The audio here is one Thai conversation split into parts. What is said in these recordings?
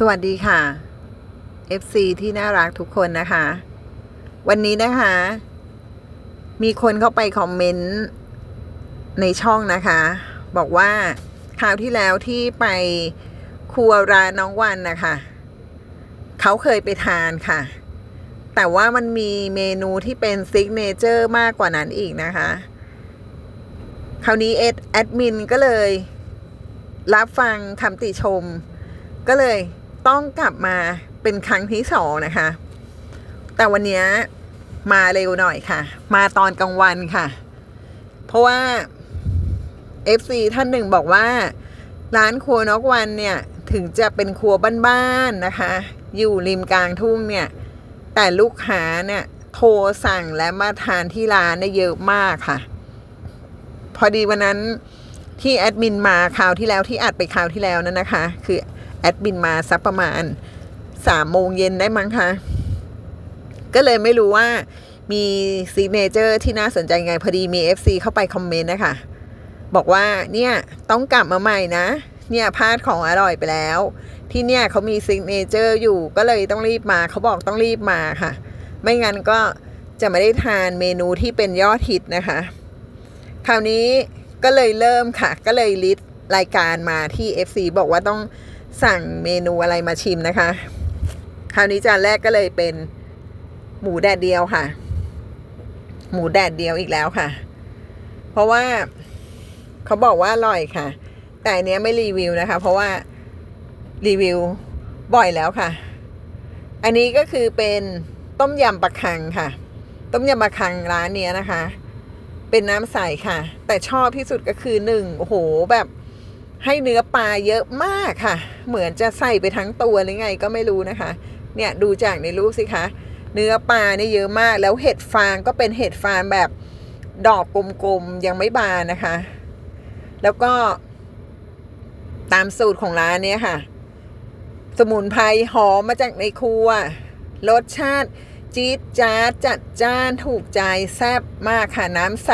สวัสดีค่ะ FC ที่น่ารักทุกคนนะคะ วันนี้นะคะ มีคนเข้าไปคอมเมนต์ในช่องนะคะ บอกว่าคราวที่แล้วที่ไปครัวร้านน้องวันนะคะเขาเคยไปทานค่ะ แต่ว่ามันมีเมนูที่เป็นซิกเนเจอร์มากกว่านั้นอีกนะคะ คราวนี้เอดแอดมินก็เลย รับฟังคำติชมก็เลย ต้องกลับมาเป็นครั้งที่สองนะคะ แต่วันนี้มาเร็วหน่อยค่ะ มาตอนกลางวันค่ะ เพราะว่า FC ท่านหนึ่งบอกว่า ร้านครัวนอกวันเนี่ยถึงจะเป็นครัวบ้านๆนะคะ อยู่ริมกลางทุ่งเนี่ย แต่ลูกค้าเนี่ยโทรสั่งและมาทานที่ร้านเนี่ยเยอะมากค่ะ พอดีวันนั้นที่แอดมินมาคราวที่แล้วที่อัดไปคราวที่แล้วนั่นนะคะ คือ อดมินมาสักประมาณสามโมงเย็นได้มั้งคะ ก็เลยไม่รู้ว่ามีซีเนเจอร์ที่น่าสนใจไง พอดีมี FC เข้าไปคอมเมนต์นะคะ บอกว่าเนี่ยต้องกลับมาใหม่นะ เนี่ยพลาดของอร่อยไปแล้ว ที่เนี่ยเขามีซิกเนเจอร์อยู่ก็เลยต้องรีบมาเขาบอกต้องรีบมาค่ะ ไม่งั้นก็จะไม่ได้ทานเมนูที่เป็นยอดฮิตนะคะ คราวนี้ก็เลยเริ่มค่ะ ก็เลยลิสต์รายการมาที่ FC บอกว่าต้อง สั่งเมนูอะไรมาชิมนะคะ คราวนี้จานแรกก็เลยเป็นหมูแดดเดียวค่ะ หมูแดดเดียวอีกแล้วค่ะ เพราะว่าเขาบอกว่าอร่อยค่ะ แต่อันเนี้ยไม่รีวิวนะคะ เพราะว่ารีวิวบ่อยแล้วค่ะ อันนี้ก็คือเป็นต้มยำปลาคังค่ะ ต้มยำปลาคังร้านเนี้ยนะคะ เป็นน้ำใสค่ะ แต่ชอบที่สุดก็คือหนึ่งโอ้โหแบบ ให้เนื้อปลาเยอะมากค่ะ เหมือนจะใส่ไปทั้งตัวหรือไงก็ไม่รู้นะคะ เนี่ยดูจากในรูปสิคะ เนื้อปลาเนี่ยเยอะมาก แล้วเห็ดฟางก็เป็นเห็ดฟางแบบดอกกลมๆ ยังไม่บานนะคะ แล้วก็ ตามสูตรของร้านเนี้ยค่ะ สมุนไพรหอมมาจากในครัว รสชาติจี๊ดจ๊าดจัดจ้านถูกใจแซ่บมากค่ะ น้ำใส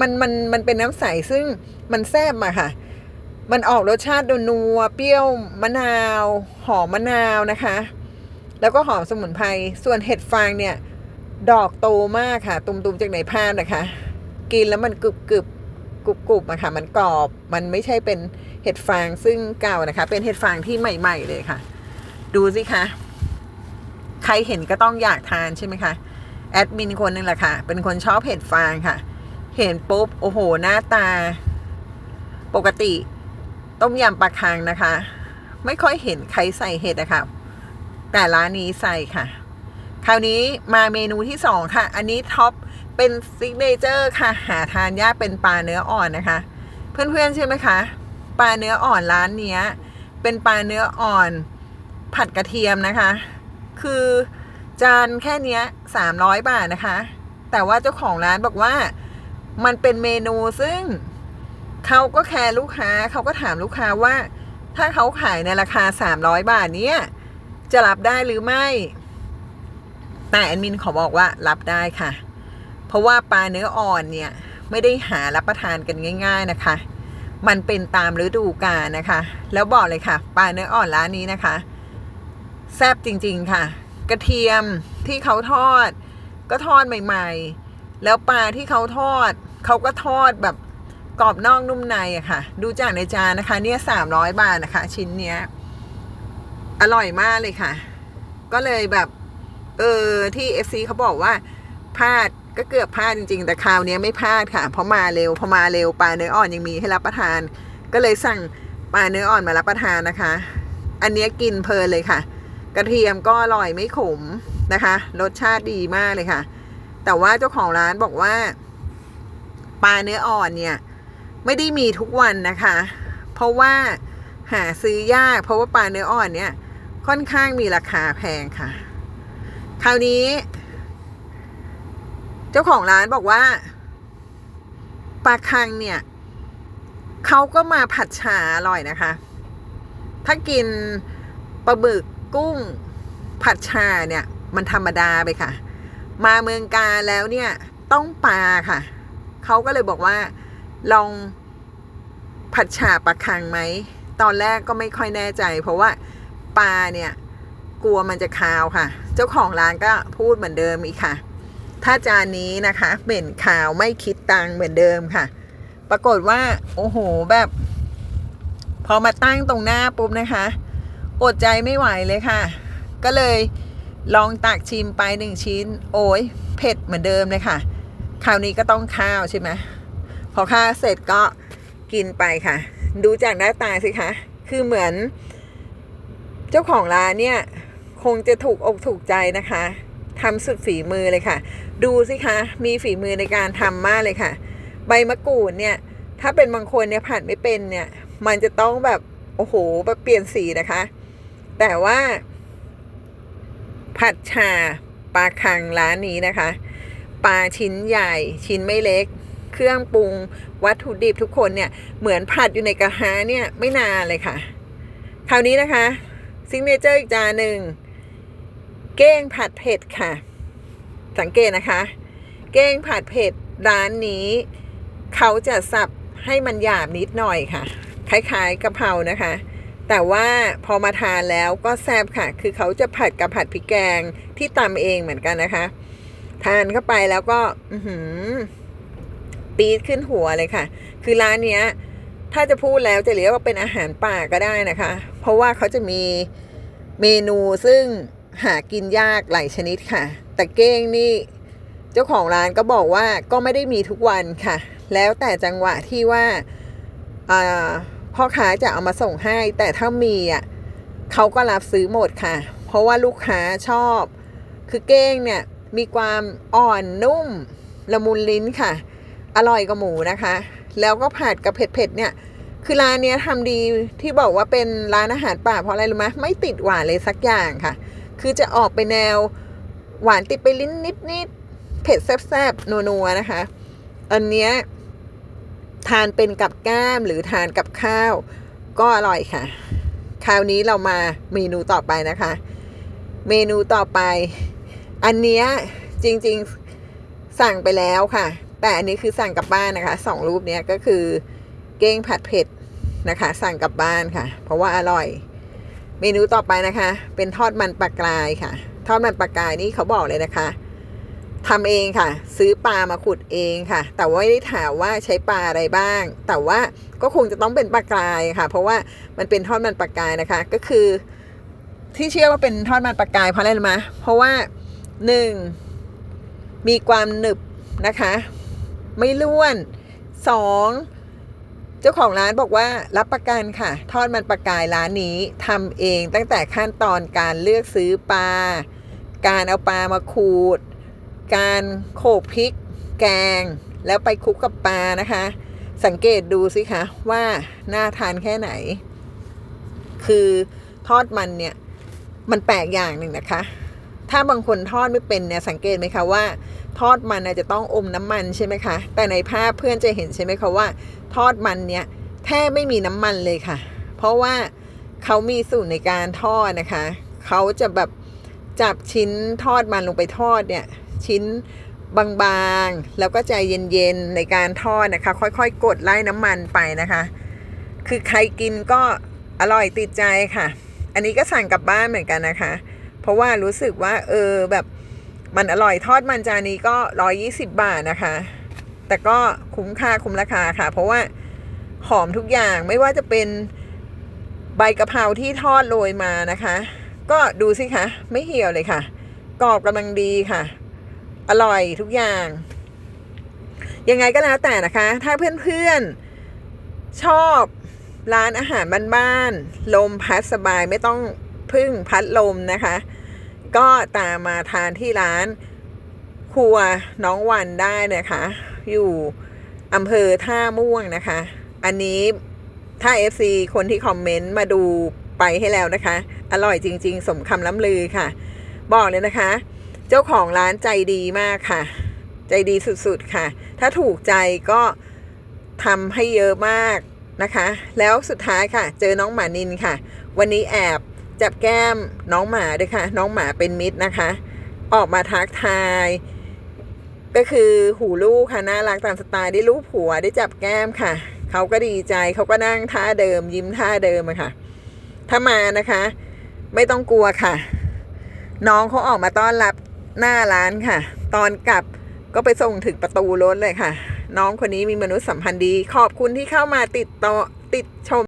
มันมันมันเป็นน้ำใสซึ่งมันแซ่บอะค่ะ มันออกรสชาตินัวเปรี้ยวมะนาว หอมมะนาวนะคะ แล้วก็หอมสมุนไพร ส่วนเห็ดฟางเนี่ย ดอกโตมากค่ะ ตุ่มๆจากไหนพานนะคะ กินแล้วมันกรึบกรึบกรุบกรุบอะค่ะ มันกรอบ มันไม่ใช่เป็นเห็ดฟางซึ่งเก่านะคะ เป็นเห็ดฟางที่ใหม่ ๆ เลยค่ะ ดูสิคะ ใครเห็นก็ต้องอยากทานใช่ไหมคะ แอดมินคนหนึงแหละค่ะ เป็นคนชอบเห็ดฟางค่ะ เห็นปุ๊บ โอ้โห หน้าตา ปกติ ต้มยำปลาคังนะคะ ไม่ค่อยเห็นใครใส่เห็ดอะค่ะแต่ร้านนี้ใส่ค่ะ คราวนี้มาเมนูที่สองค่ะ อันนี้ท็อปเป็นซิกเนเจอร์ค่ะ หาทานยากเป็นปลาเนื้ออ่อนนะคะ เพื่อนๆใช่ไหมคะปลาเนื้ออ่อนร้านเนี้ย เป็นปลาเนื้ออ่อน ผัดกระเทียมนะคะ คือจานแค่เนี้ยสามร้อยบาทนะคะ แต่ว่าเจ้าของร้านบอกว่ามันเป็นเมนูซึ่ง เขาก็แคร์ลูกค้าเขาก็ถามลูกค้าว่า ถ้าเขาขายในราคาสามร้อยบาทเนี้ยจะรับได้หรือไม่ แต่แอดมินขอบอกว่ารับได้ค่ะ เพราะว่าปลาเนื้ออ่อนเนี่ยไม่ได้หารับประทานกันง่าย ๆนะคะ มันเป็นตามฤดูกาลนะคะ แล้วบอกเลยค่ะปลาเนื้ออ่อนร้านนี้นะคะ แซ่บจริงๆค่ะ กระเทียมที่เขาทอด ก็ทอดใหม่ ๆ แล้วปลาที่เขาทอด เขาก็ทอดแบบ กรอบนอกนุ่มในอะค่ะ ดูจากในจานนะคะเนี่ยสามร้อยบาทนะคะ ชิ้นเนี้ย อร่อยมากเลยค่ะ ก็เลยแบบ เออที่ FC เขาบอกว่าพลาดก็เกือบพลาดจริงๆ แต่คราวเนี้ยไม่พลาดค่ะ เพราะมาเร็วพอมาเร็วปลาเนื้ออ่อนยังมีให้รับประทาน ก็เลยสั่งปลาเนื้ออ่อนมารับประทานนะคะ อันเนี้ยกินเพลินเลยค่ะ กระเทียมก็อร่อยไม่ขมนะคะ รสชาติดีมากเลยค่ะ แต่ว่าเจ้าของร้านบอกว่า ปลาเนื้ออ่อนเนี่ย ไม่ได้มีทุกวันนะคะ เพราะว่าหาซื้อยาก เพราะว่าปลาเนื้ออ่อนเนี่ยค่อนข้างมีราคาแพงค่ะ คราวนี้ เจ้าของร้านบอกว่าปลาคังเนี่ยเขาก็มาผัดฉาอร่อยนะคะ ถ้ากินปลาบึกกุ้งผัดชาเนี่ย มันธรรมดาไปค่ะ มาเมืองกาแล้วเนี่ยต้องปลาค่ะ เขาก็เลยบอกว่า ลองผัดฉาปลาคังไหม ตอนแรกก็ไม่ค่อยแน่ใจ เพราะว่าปลาเนี่ยกลัวมันจะคาวค่ะ เจ้าของร้านก็พูดเหมือนเดิมอีกค่ะ ถ้าจานนี้นะคะเหม็นขาวไม่คิดตังเหมือนเดิมค่ะ ปรากฏว่า โอ้โหแบบ พอมาตั้งตรงหน้าปุ๊บนะคะอดใจไม่ไหวเลยค่ะ ก็เลยลองตักชิมไปหนึ่งชิ้น โอ้ยเผ็ดเหมือนเดิมเลยค่ะ คราวนี้ก็ต้องข้าวใช่ไหม พอข้าเสร็จก็กินไปค่ะ ดูจากหน้าตาสิคะ คือเหมือน เจ้าของร้านเนี่ยคงจะถูกอกถูกใจนะคะทำสุดฝีมือเลยค่ะ ดูสิคะ มีฝีมือในการทำมากเลยค่ะ ใบมะกรูดเนี่ย ถ้าเป็นบางคนเนี่ยผัดไม่เป็นเนี่ย มันจะต้องแบบ โอ้โหแบบเปลี่ยนสีนะคะ แต่ว่า ผัดชาปลาคังร้านนี้นะคะ ปลาชิ้นใหญ่ชิ้นไม่เล็ก เครื่องปรุงวัตถุดิบทุกคนเนี่ยเหมือนผัดอยู่ในกระทะเนี่ยไม่นานเลยค่ะ คราวนี้นะคะซิงเนเจอร์อีกจานหนึ่งเก้งผัดเผ็ดค่ะ สังเกตนะคะ เก้งผัดเผ็ดร้านนี้เขาจะสับให้มันหยาบนิดหน่อยค่ะ คล้ายๆกะเพรานะคะ แต่ว่าพอมาทานแล้วก็แซ่บค่ะ คือเขาจะผัดกับผัดพริกแกงที่ตำเองเหมือนกันนะคะ ทานเข้าไปแล้วก็ อือหือ ปี๊ดขึ้นหัวเลยค่ะ คือร้านเนี้ยถ้าจะพูดแล้วจะเรียกว่าเป็นอาหารป่าก็ได้นะคะ เพราะว่าเขาจะมีเมนูซึ่งหากินยากหลายชนิดค่ะ แต่เก้งนี่เจ้าของร้านก็บอกว่าก็ไม่ได้มีทุกวันค่ะ แล้วแต่จังหวะที่ว่าอ่าพ่อค้าจะเอามาส่งให้ แต่ถ้ามีอะเขาก็รับซื้อหมดค่ะ เพราะว่าลูกค้าชอบ คือเก้งเนี่ยมีความอ่อนนุ่มละมุนลิ้นค่ะ อร่อยกว่าหมูนะคะ แล้วก็ผัดกับเผ็ดๆเนี่ย คือร้านเนี้ยทำดีที่บอกว่าเป็นร้านอาหารป่าเพราะอะไรรู้ไหมไม่ติดหวานเลยสักอย่างค่ะ คือจะออกไปแนวหวานติดไปลิ้นนิดๆเผ็ดแซ่บๆนัวๆนะคะ อันเนี้ยทานเป็นกับแก้มหรือทานกับข้าว ก็อร่อยค่ะ คราวนี้เรามาเมนูต่อไปนะคะ เมนูต่อไป อันเนี้ยจริงๆสั่งไปแล้วค่ะ แต่อันนี้คือสั่งกลับบ้านนะคะสองรูปเนี้ยก็คือเก้งผัดเผ็ดนะคะ สั่งกลับบ้านค่ะ เพราะว่าอร่อย เมนูต่อไปนะคะ เป็นทอดมันปลากรายค่ะ ทอดมันปลากรายนี่เขาบอกเลยนะคะทำเองค่ะ ซื้อปลามาขุดเองค่ะ แต่ว่าไม่ได้ถามว่าใช้ปลาอะไรบ้าง แต่ว่าก็คงจะต้องเป็นปลากรายค่ะ เพราะว่ามันเป็นทอดมันปลากรายนะคะ ก็คือ ที่เชื่อว่าเป็นทอดมันปลากรายเพราะอะไรรู้ไหมเพราะว่าหนึ่งมีความหนึบนะคะ ไม่ล้วนสองเจ้าของร้านบอกว่ารับประกันค่ะ ทอดมันปลากายร้านนี้ทำเองตั้งแต่ขั้นตอนการเลือกซื้อปลา การเอาปลามาขูด การโขกพริก แกง แล้วไปคลุกกับปลานะคะ สังเกตดูสิคะว่าน่าทานแค่ไหน คือทอดมันเนี่ย มันแปลกอย่างหนึ่งนะคะ ถ้าบางคนทอดไม่เป็นเนี่ยสังเกตไหมคะว่า ทอดมันจะต้องอมน้ำมันใช่ไหมคะ แต่ในภาพเพื่อนจะเห็นใช่ไหมคะว่า ทอดมันเนี่ยแทบไม่มีน้ำมันเลยค่ะ เพราะว่าเขามีสูตรในการทอดนะคะเขาจะแบบจับชิ้นทอดมันลงไปทอดเนี่ยชิ้นบางๆ แล้วก็ใจเย็นๆในการทอดนะคะ ค่อยๆ กดไล่น้ำมันไปนะคะ คือใครกินก็อร่อยติดใจค่ะ อันนี้ก็สั่งกลับบ้านเหมือนกันนะคะ เพราะว่ารู้สึกว่า เออแบบมันอร่อยทอดมันจานนี้ก็ร้อยี่สิบบาทนะคะ แต่ก็คุ้มค่าคุ้มราคาค่ะ เพราะว่าหอมทุกอย่างไม่ว่าจะเป็นใบกะเพราที่ทอดโรยมานะคะ ก็ดูสิคะ ไม่เหี่ยวเลยค่ะ กรอบกำลังดีค่ะ อร่อยทุกอย่าง ยังไงก็แล้วแต่นะคะ ถ้าเพื่อนๆชอบร้านอาหารบ้านๆลมพัดสบายไม่ต้อง พึ่งพัดลมนะคะ ก็ตามมาทานที่ร้านครัวน้องวันได้นะคะ อยู่อำเภอท่าม่วงนะคะ อันนี้ถ้า FC คนที่คอมเมนต์มาดูไปให้แล้วนะคะ อร่อยจริง ๆ สมคำล้ำลือค่ะ บอกเลยนะคะ เจ้าของร้านใจดีมากค่ะ ใจดีสุดๆค่ะ ถ้าถูกใจก็ทำให้เยอะมากนะคะ แล้วสุดท้ายค่ะ เจอน้องหมานินค่ะ วันนี้แอบ จับแก้มน้องหมาด้วยค่ะ น้องหมาเป็นมิตรนะคะ ออกมาทักทาย ก็คือหูลูกค่ะน่ารักตามสไตล์ได้ลูกผัวได้จับแก้มค่ะ เขาก็ดีใจเขาก็นั่งท่าเดิม ยิ้มท่าเดิมอะค่ะ ถ้ามานะคะ ไม่ต้องกลัวค่ะ น้องเขาออกมาต้อนรับหน้าร้านค่ะ ตอนกลับก็ไปส่งถึงประตูรถเลยค่ะ น้องคนนี้มีมนุษยสัมพันธ์ดี ขอบคุณที่เข้ามาติดต่อติดชม